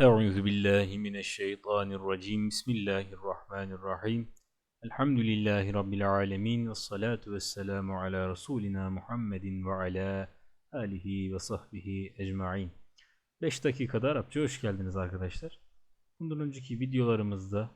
Euzu billahi mineşşeytanirracim. Bismillahirrahmanirrahim. Elhamdülillahi rabbil alamin ve salatu vesselamu ala rasulina Muhammedin ve ala alihi ve sahbihi ecmaîn. 5 dakikada Arapça hoş geldiniz arkadaşlar. Bundan önceki videolarımızda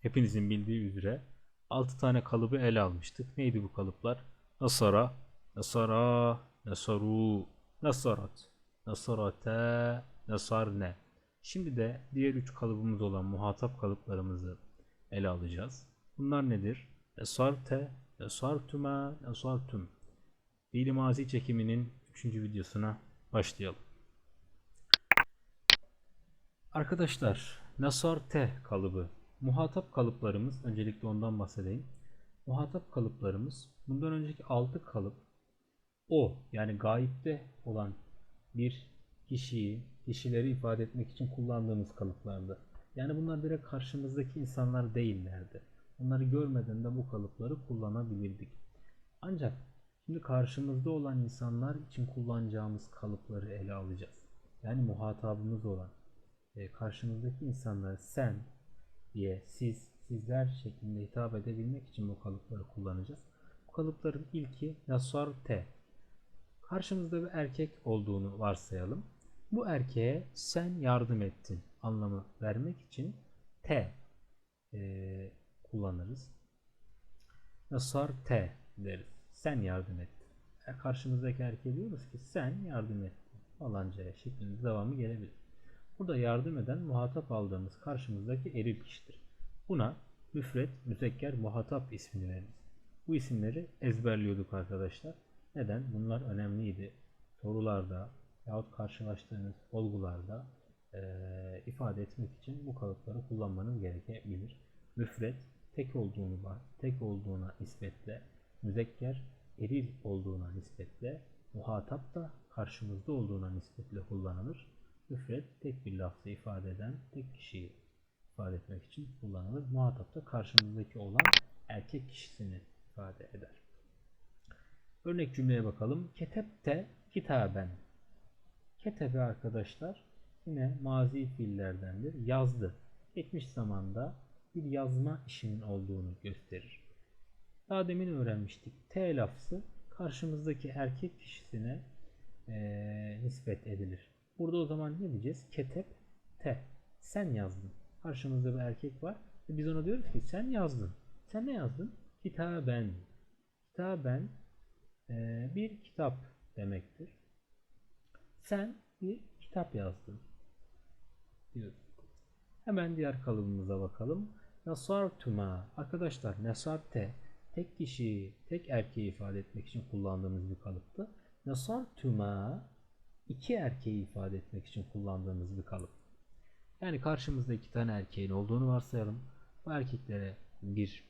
hepinizin bildiği üzere 6 tane kalıbı ele almıştık. Neydi bu kalıplar? Nasara, Nasara, Nasaru, Nasarat, Nasarate, Nasarne. Şimdi de diğer üç kalıbımız olan muhatap kalıplarımızı ele alacağız. Bunlar nedir? Esarte, esartuma, esartum. Fiili mazi çekiminin 3. videosuna başlayalım. Arkadaşlar, nasarte kalıbı. Muhatap kalıplarımız, öncelikle ondan bahsedeyim. Muhatap kalıplarımız, bundan önceki 6 kalıp o yani gayipte olan bir kişiyi, kişileri ifade etmek için kullandığımız kalıplardı. Yani bunlar direkt karşımızdaki insanlar değillerdi. Onları görmeden de bu kalıpları kullanabilirdik. Ancak şimdi karşımızda olan insanlar için kullanacağımız kalıpları ele alacağız. Yani muhatabımız olan e, karşımızdaki insanlara sen diye siz, sizler şeklinde hitap edebilmek için bu kalıpları kullanacağız. Bu kalıpların ilki nasar te. Karşımızda bir erkek olduğunu varsayalım. Bu erkeğe sen yardım ettin anlamı vermek için te e, kullanırız. Nasar te deriz. Sen yardım ettin. E, karşımızdaki erkeğe diyoruz ki sen yardım ettin falancaya şeklinde devamı gelebilir. Burada yardım eden muhatap aldığımız karşımızdaki eril kişidir. Buna müfret, müzekker, muhatap ismini veririz. Bu isimleri ezberliyorduk arkadaşlar. Neden? Bunlar önemliydi. Sorularda yahut karşılaştığınız olgularda e, ifade etmek için bu kalıpları kullanmanız gerekebilir. Müfret tek olduğunu var, tek olduğuna nispetle, müzekker eril olduğuna nispetle, muhatap da karşımızda olduğuna nispetle kullanılır. Müfret tek bir lafzı ifade eden tek kişiyi ifade etmek için kullanılır. Muhatap da karşımızdaki olan erkek kişisini ifade eder. Örnek cümleye bakalım. Ketepte kitaben. Ketebe arkadaşlar yine mazi fiillerdendir. Yazdı. Geçmiş zamanda bir yazma işinin olduğunu gösterir. Daha demin öğrenmiştik. T lafzı karşımızdaki erkek kişisine e, nispet edilir. Burada o zaman ne diyeceğiz? Ketep te. Sen yazdın. Karşımızda bir erkek var. Ve biz ona diyoruz ki sen yazdın. Sen ne yazdın? Kitaben. Kitaben e, bir kitap demektir. Sen bir kitap yazdın diyoruz. Hemen diğer kalıbımıza bakalım. Nasartuma. Arkadaşlar nasarte tek kişiyi, tek erkeği ifade etmek için kullandığımız bir kalıptı. Nasartuma iki erkeği ifade etmek için kullandığımız bir kalıp. Yani karşımızda iki tane erkeğin olduğunu varsayalım. Bu erkeklere bir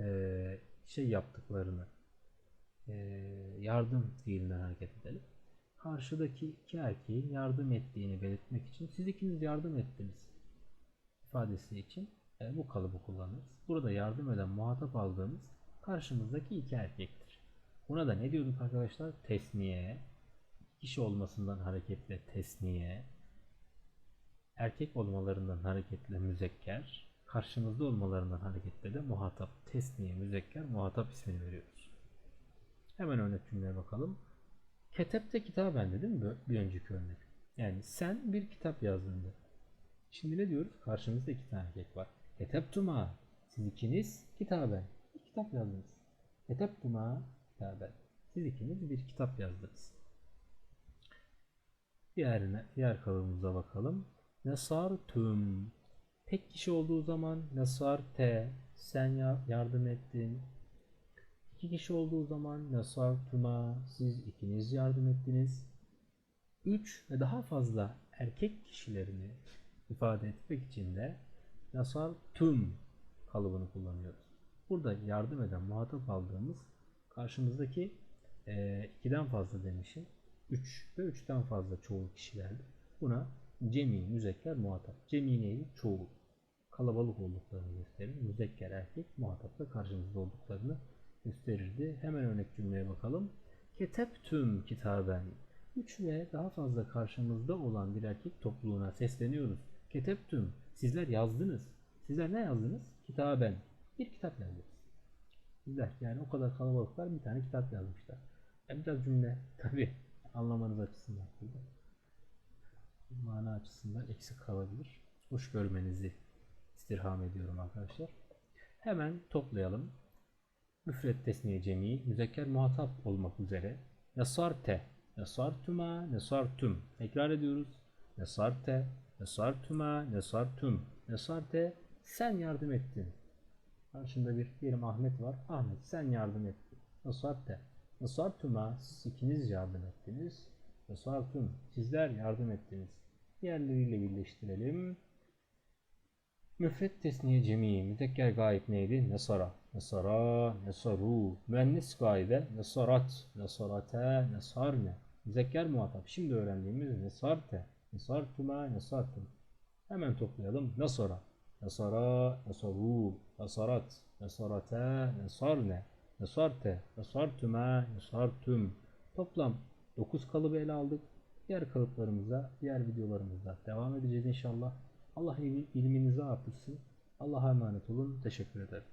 e, şey yaptıklarını e, yardım fiilinden hareket edelim. Karşıdaki iki erkeğin yardım ettiğini belirtmek için siz ikiniz yardım ettiniz ifadesi için e, bu kalıbı kullanırız. Burada yardım eden muhatap aldığımız karşımızdaki iki erkektir. Buna da ne diyorduk arkadaşlar? Tesniye, kişi olmasından hareketle tesniye, erkek olmalarından hareketle müzekker, karşımızda olmalarından hareketle de muhatap, tesniye, müzekker, muhatap ismini veriyoruz. Hemen örnek cümleye bakalım. Ketepte kitaben değil mi bir önceki örnek? Yani sen bir kitap yazdın. Şimdi ne diyoruz? Karşımızda iki tane erkek var. Keteptuma. Siz ikiniz kitaben. Bir kitap yazdınız. Keteptuma kitaben. Siz ikiniz bir kitap yazdınız. Diğerine, diğer kalıbımıza bakalım. Nesar tüm. Tek kişi olduğu zaman nesar te. Sen yardım ettin. İki kişi olduğu zaman nasar tuma siz ikiniz yardım ettiniz. Üç ve daha fazla erkek kişilerini ifade etmek için de nasar tüm kalıbını kullanıyoruz. Burada yardım eden muhatap aldığımız karşımızdaki e, ikiden fazla demişim. 3 ve 3'ten fazla çoğul kişilerdir. Buna cemi, müzekker, muhatap. Cemi neydi? Çoğul. Kalabalık olduklarını gösterir. Müzekker erkek, muhatapla karşımızda olduklarını gösterirdi. Hemen örnek cümleye bakalım. Keteptüm kitaben. 3 ve daha fazla karşımızda olan bir erkek topluluğuna sesleniyoruz. Keteptüm. Sizler yazdınız. Sizler ne yazdınız? Kitaben. Bir kitap yazdınız. Sizler yani o kadar kalabalıklar bir tane kitap yazmışlar. Yani biraz cümle tabi anlamanız açısından burada. Mana açısından eksik kalabilir. Hoş görmenizi istirham ediyorum arkadaşlar. Hemen toplayalım. Müfret tesniye cemi, müzekker muhatap olmak üzere. Nesarte, nesartuma, nesartum. Tekrar ediyoruz. Nesarte, nesartuma, nesartum. Nesarte, sen yardım ettin. Karşında bir diyelim Ahmet var. Ahmet sen yardım ettin. Nesarte, nesartuma, siz ikiniz yardım ettiniz. Nesartum, sizler yardım ettiniz. Diğerleriyle birleştirelim. Müfret tesniye cemi, mütekker gayb neydi? Nesara, nesara, nesaru, müennes gaybe, nesarat, nesarate, nesarne. Müzekker muhatap. Şimdi öğrendiğimiz nesarte, nesartuma, nesartum. Hemen toplayalım. Nesara, nesara, nesaru, nesarat, nesarate, nesarne, nesarte, nesartuma, nesartum. Toplam 9 kalıbı ele aldık. Diğer kalıplarımıza, diğer videolarımızda devam edeceğiz inşallah. Allah il- ilminizi artırsın. Allah'a emanet olun. Teşekkür ederim.